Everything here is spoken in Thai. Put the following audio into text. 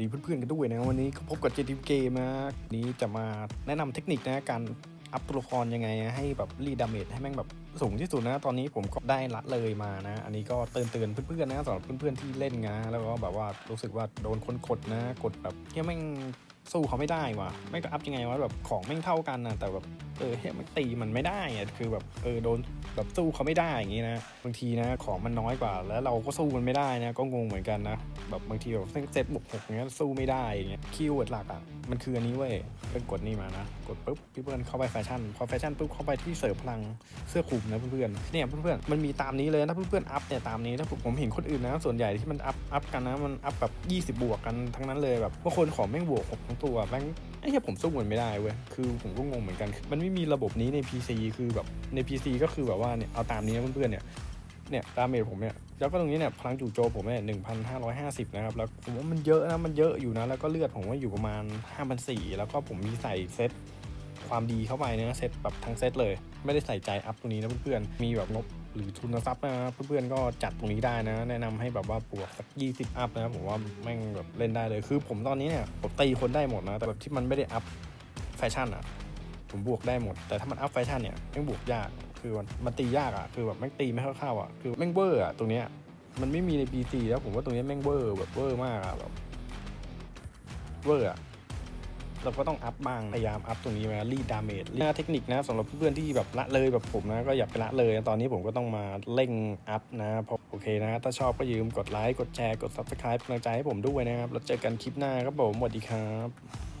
ดีเพื่อนๆกันด้วยนะวันนี้ก็พบกับเจทีมเกมนะวันนี้จะมาแนะนำเทคนิคนะการอัพตัวละครยังไงให้แบบรีดาเมจให้แม่งแบบสูงที่สุดนะ ตอนนี้ผมก็ได้ละเลยมานะ อันนี้ก็เตือนเตือนๆเพื่อนๆนะสำหรับเพื่อนๆที่เล่นนะแล้วก็แบบว่ารู้สึกว่าโดนคนกดนะ กดแบบที่แม่ง สู้เขาไม่ได้ว่ะแม่งจะอัพยังไงวะแบบของแม่งเท่ากันนะแต่แบบเออเฮียมันตีมันไม่ได้อะคือแบบเออโดนแบบสู้เขาไม่ได้อย่างงี้นะบางทีนะของมันน้อยกว่า แล้วเราก็สู้มันไม่ได้นะก็งงเหมือนกันนะแบบบางทีแบบเซตบวกหกอย่างเงี้ยสู้ไม่ได้อย่างเงี้ยคีย์เวิร์ดหลักอะมันคืออันนี้เว้ยเป็นกดนี่มานะกดปุ๊บพี่เพื่อนเข้าไปแฟชั่นพอแฟชั่นปุ๊บเข้าไปที่เสริมพลังเสื้อคลุมนะเพื่อนๆเนี่ยเพื่อนๆมันมีตามนี้เลยนะเพื่อนๆอัพเนี่ยตามนี้ถ้าผมเห็นคนอื่นนะส่วนใหญ่ที่มันอัพอัพกันนะมันอัพแบบ20 บวกกันทั้งนั้นเลยแบบบางคนของแม่งบวกหกทั้งตัวแม่งไอ้เหี้ยผมสู้มันไม่ได้เว้ยคือผมก็งงเหมือนกัน มันไม่มีระบบนี้ใน PC คือแบบใน PC ก็คือแบบว่าเนี่ยเอาตามนี้นะเพื่อนๆเนี่ยเนี่ยดาเมจผมเนี่ยแล้วก็ตรงนี้เนี่ยพลังจู่โจมผมเนี่ยหนึ่งพันห้าร้อยห้าสิบนะครับแล้วผมว่ามันเยอะนะมันเยอะอยู่นะแล้วก็เลือดผมว่าอยู่ประมาณห้าพันสี่แล้วก็ผมมีใส่เซตความดีเข้าไปนะเซตแบบทั้งเซตเลย ไม่ได้ใส่ใจอัพตรงนี้นะเพื่อนๆมีแบบงบ หรือทุนทรัพย์นะเพื่อนๆก็จัดตรงนี้ได้นะ แนะนำให้แบบว่าบวกสักยี่สิบอัพนะผมว่าแม่งแบบเล่นได้เลย คือผมตอนนี้เนี่ยผมตีคนได้หมดนะ แต่แบบที่มันไม่ได้อัพแฟชั่นอะผมบวกได้หมด แต่ถ้ามันอัพแฟชั่นเนี่ยแม่งบวกยากคือมันมันตียากอะคือแบบแม่งตีไม่เข้าๆอะคือแม่งเวอร์อะตรงเนี้ยมันไม่มีใน PC แล้วผมว่าตรงเนี้ยแม่งเวอร์แบบเวอร์มากอะแบบเวอร์อะ เราก็ต้องอัพบ้าง พยายามอัพตรงนี้มารีดดาเมจหน้าเทคนิคนะสำหรับเพื่อนๆที่แบบละเลยแบบผมนะ ก็อย่าไปละเลย ตอนนี้ผมก็ต้องมาเร่งอัพนะเพราะโอเคนะ ถ้าชอบก็ยืมกดไลค์ กดแชร์ กด subscribe เป็นกำลังใจให้ผมด้วยนะครับ แล้วเจอกันคลิปหน้าครับผม สวัสดีครับ